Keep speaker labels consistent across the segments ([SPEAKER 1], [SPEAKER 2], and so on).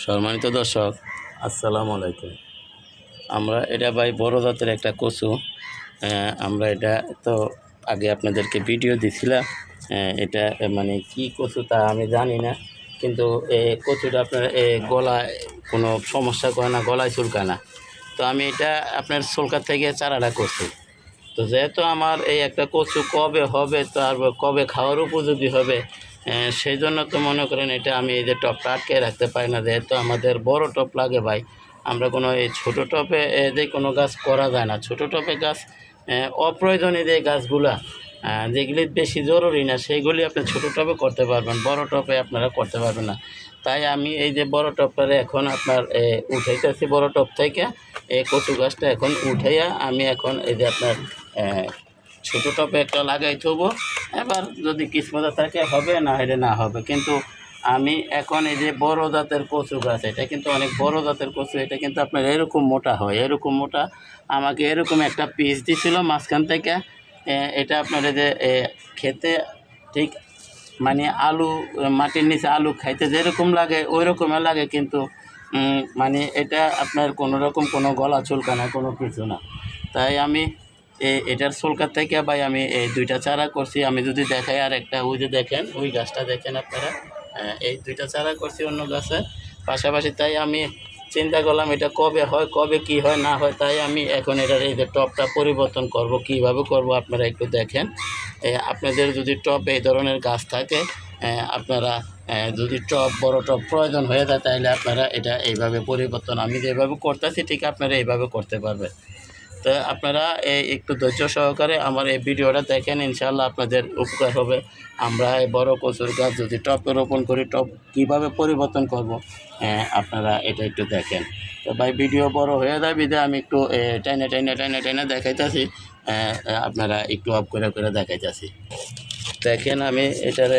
[SPEAKER 1] সম্মানিত দর্শক, আসসালামু আলাইকুম। আমরা এটা ভাই বড় জাতের একটা কচু আমরা এটা তো আগে আপনাদেরকে ভিডিও দিছিলাম এটা মানে কি কচু তা আমি জানি না, কিন্তু কচুটা আপনার গলায় কোনো সমস্যা করে না, গলায় চুলকায় না। তো আমি এটা আপনার চুলকার থেকে চারাটা করছি। তো যেহেতু আমার এই একটা কচু কবে হবে তার কবে খাওয়ার উপযোগী হবে সেই জন্য তো মনে করেন এটা আমি এই যে টপটা আটকে রাখতে পারি না, যেহেতু আমাদের বড় টপ লাগে ভাই। আমরা কোনো এই ছোটো টপে যে কোনো গাছ করা যায় না। ছোটো টপে গাছ অপ্রয়োজনীয় যে গাছগুলা যেগুলি বেশি জরুরি না, সেইগুলি আপনি ছোটো টপে করতে পারবেন, বড় টপে আপনারা করতে পারবেন না। তাই আমি এই যে বড় টপটারে এখন আপনার উঠাইতেছি, বড় টপ থেকে এই কচু গাছটা এখন উঠাইয়া আমি এখন এই যে আপনার ছোটো টপে একটা লাগাই থবো। এবার যদি কিসমতে থাকে, হবে না হলে না হবে। কিন্তু আমি এখন এই যে বড় জাতের কচু গাছ, এটা কিন্তু অনেক বড় জাতের কচু, এটা কিন্তু আপনার এরকম মোটা হয়, এরকম মোটা। আমাকে এরকম একটা পিস দিছিল মাঝখান থেকে। এটা আপনার যে খেতে ঠিক মানে আলু, মাটির নিচে আলু খাইতে যেরকম লাগে ওই রকমের লাগে কিন্তু মানে এটা আপনার কোনো রকম কোনো গলা চুলকানা কোনো কিছু না। তাই আমি এটার সোলকার থেকে ভাই আমি এই দুইটা চারা করছি। আমি যদি দেখাই আর একটা ওই যে দেখেন, ওই গাছটা দেখেন আপনারা। এই দুইটা চারা করছি অন্য গাছে। পাশাপাশি তাই আমি চিন্তা করলাম এটা কবে হয়, কবে কি হয়, না হয় তাই আমি এখন এটার এই যে টপটা পরিবর্তন করব, কীভাবে করব আপনারা একটু দেখেন। আপনাদের যদি টপ এই ধরনের গাছ থাকে আপনারা যদি টপ, বড় টপ প্রয়োজন হয়ে যায় তাহলে আপনারা এটা এইভাবে পরিবর্তন, আমি যেভাবে করতেছি ঠিক আপনারা এইভাবে করতে পারবেন। তো আপনারা এই একটু ধৈর্য সহকারে আমার এই ভিডিওটা দেখেন ইনশাল্লাহ আপনাদের উপকার হবে। আমরা এই বড় কচুর গাছ যদি টপে রোপণ করি টপ কীভাবে পরিবর্তন করব? হ্যাঁ, আপনারা এটা একটু দেখেন। তো ভাই ভিডিও বড় হয়ে যায় বিধে আমি একটু টাইনে টাইনে টাইনে টাইনে দেখাইতেছি। আপনারা একটু অফ করে করে দেখাইতেছি। দেখেন আমি এটারে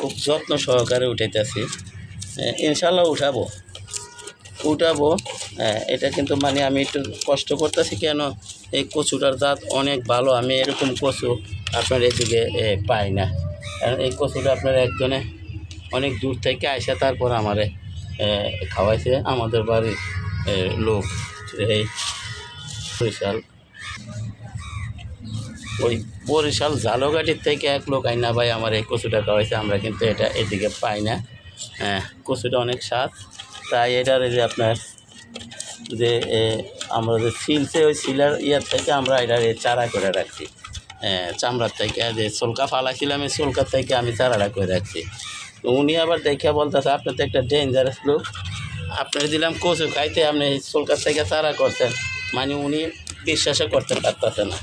[SPEAKER 1] খুব যত্ন সহকারে উঠাইতেছি। ইনশাল্লাহ উঠাবো। উঠাবো। হ্যাঁ, এটা কিন্তু মানে আমি একটু কষ্ট করতেছি কেন? এই কচুটার জাত অনেক ভালো আমি এরকম কচু আপনার এদিকে পাই না। কারণ এই কচুটা আপনার একজনে অনেক দূর থেকে আইসা তারপর আমারে খাওয়াইছে। আমাদের বাড়ির লোক এই বরিশাল। ওই বরিশাল ঝালগাটির থেকে এক লোক আইনা ভাই আমার এই কচুটা খাওয়াইছে আমরা কিন্তু এটা এদিকে পাই না। হ্যাঁ কচুটা অনেক স্বাদ। তাই এটার যে আপনার যে আমরা যে সিলছে ওই সিলার ইয়ার থেকে আমরা এটার চারা করে রাখছি। চামড়ার থেকে যে সোলকা ফালাইছিলাম এই সোলকার থেকে আমি চারাটা করে রাখছি। তো উনি আবার দেখে বলতেছে আপনার তো একটা ডেঞ্জারাস লোক। আপনার দিলাম কচু খাইতে আপনি এই সোলকার থেকে চারা করছেন। মানে উনি বিশ্বাসও করতে পারতেছে না।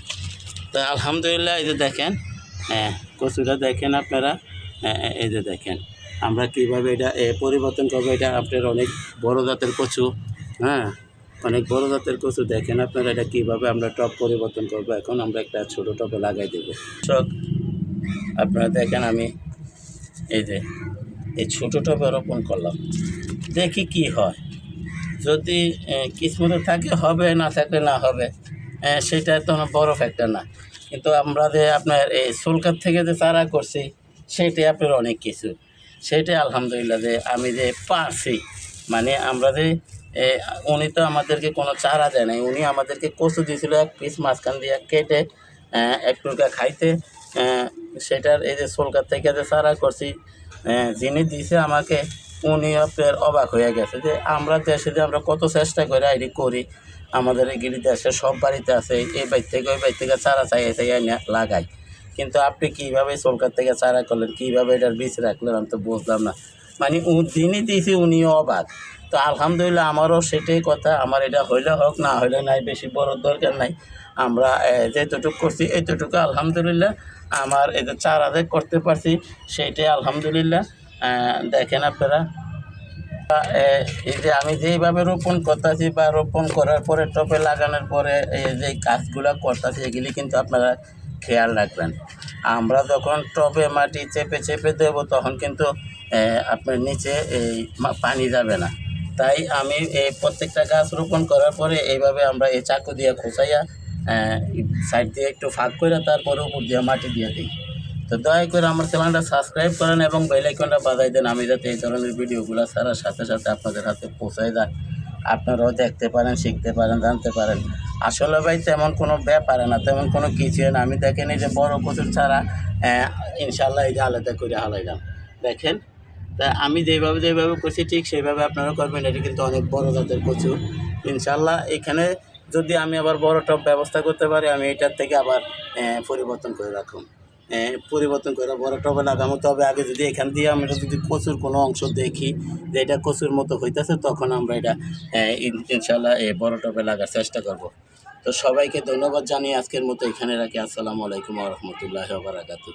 [SPEAKER 1] তো আলহামদুলিল্লাহ এই যে দেখেন হ্যাঁ কচুটা দেখেন আপনারা। হ্যাঁ, এই যে দেখেন। আমরা কীভাবে এটা পরিবর্তন করব, এটা আপনার অনেক বড় জাতের কচু হ্যাঁ? অনেক বড় জাতের কচু, দেখেন আপনারা এটা কীভাবে আমরা টপ পরিবর্তন করব, এখন আমরা একটা ছোট টপে লাগাই দেব। সব আপনারা দেখেন আমি এই যে, এই ছোটো টপে রোপণ করলাম। দেখি কি হয়। যদি কিসমতে থাকে, হবে, না থাকলে না হবে সেটা তো বড় ফ্যাক্টর না। কিন্তু আমরা যে আপনার এই সুলকার থেকে যে চারা করছি, সেটাই আপনার অনেক কিছু। সেটাই আলহামদুলিল্লাহ যে আমি যে পারছি। মানে আমরা যে উনি তো আমাদেরকে কোনো চারা দেয় নাই। উনি আমাদেরকে কচু দিয়েছিল এক পিস মাঝখান দিয়ে কেটে আহ, একটু খাইতে। সেটার এই যে সোলকার থেকে যে চারা করছি যিনি দিছে আমাকে উনি আপনার অবাক হয়ে গেছে যে আমরা দেশে যে আমরা কত চেষ্টা করে আইডি করি আমাদের এই গিরি দেশে সব বাড়িতে আছে এই বাড়ি থেকে ওই বাড়ি থেকে চারা চাই চাই লাগাই। কিন্তু আপনি কীভাবে সরকার থেকে চারা করলেন? কীভাবে এটার বীজ রাখলেন? আমি তো বুঝলাম না। মানে যিনি দিয়েছি উনিও অবাক। তো আলহামদুলিল্লাহ আমারও সেটাই কথা। আমার এটা হইলে হোক, না হইলে নাই, বেশি বড় দরকার নাই। আমরা যেতটুকু করছি, এতটুকু আলহামদুলিল্লাহ। আমার এই যে চারা যে করতে পারছি, সেইটাই আলহামদুলিল্লাহ। দেখেন আপনারা। এই যে আমি যেইভাবে রোপণ করতেছি বা রোপণ করার পরে, টপে লাগানোর পরে, এই যে কাজগুলো করতেছি, এগুলি কিন্তু আপনারা খেয়াল রাখবেন। আমরা যখন টবে মাটি চেপে চেপে দেব, তখন কিন্তু আপনার নিচে এই পানি যাবে না। তাই আমি এই প্রত্যেকটা গাছ রোপণ করার পরে এইভাবে আমরা এই চাকু দিয়ে খোঁচাইয়া সাইড দিয়ে একটু ফাঁক করে তারপরে উপর দিয়ে মাটি দিয়ে দিই। তো দয়া করে আমার চ্যানেলটা সাবস্ক্রাইব করেন এবং বেল আইকনটা বাজাই দেন। আমি যাতে এই ধরনের ভিডিওগুলো ছাড়ার সাথে সাথে আপনাদের হাতে পৌঁছায় যায়। আপনারাও দেখতে পারেন শিখতে পারেন জানতে পারেন। আসলে ভাই তেমন কোনো ব্যাপারে না তেমন কোনো কিছু না। আমি দেখেন এই যে বড় কচুর ছাড়া আহ, ইনশাল্লাহ এই যে আলাদা করে হালাইলাম। দেখেন তা আমি যেভাবে যেভাবে করছি ঠিক সেইভাবে আপনারা করবেন। এটা কিন্তু অনেক বড় জাতের কচু। ইনশাল্লাহ এখানে যদি আমি আবার বড় টপ ব্যবস্থা করতে পারি আমি এটার থেকে আবার পরিবর্তন করে রাখুন। পরিবর্তন করে বড় টবে লাগানো তবে আগে যদি এখান দিয়ে আমরা যদি কচুর কোনো অংশ দেখি যে এটা কচুর মতো হইতেছে, তখন আমরা এটা ইনশাল্লাহ বড় টবে লাগার চেষ্টা করব। তো সবাইকে ধন্যবাদ জানিয়ে আজকের মতো এখানে রাখি। আসসালামু আলাইকুম রহমতুল্লাহ বারাকাতু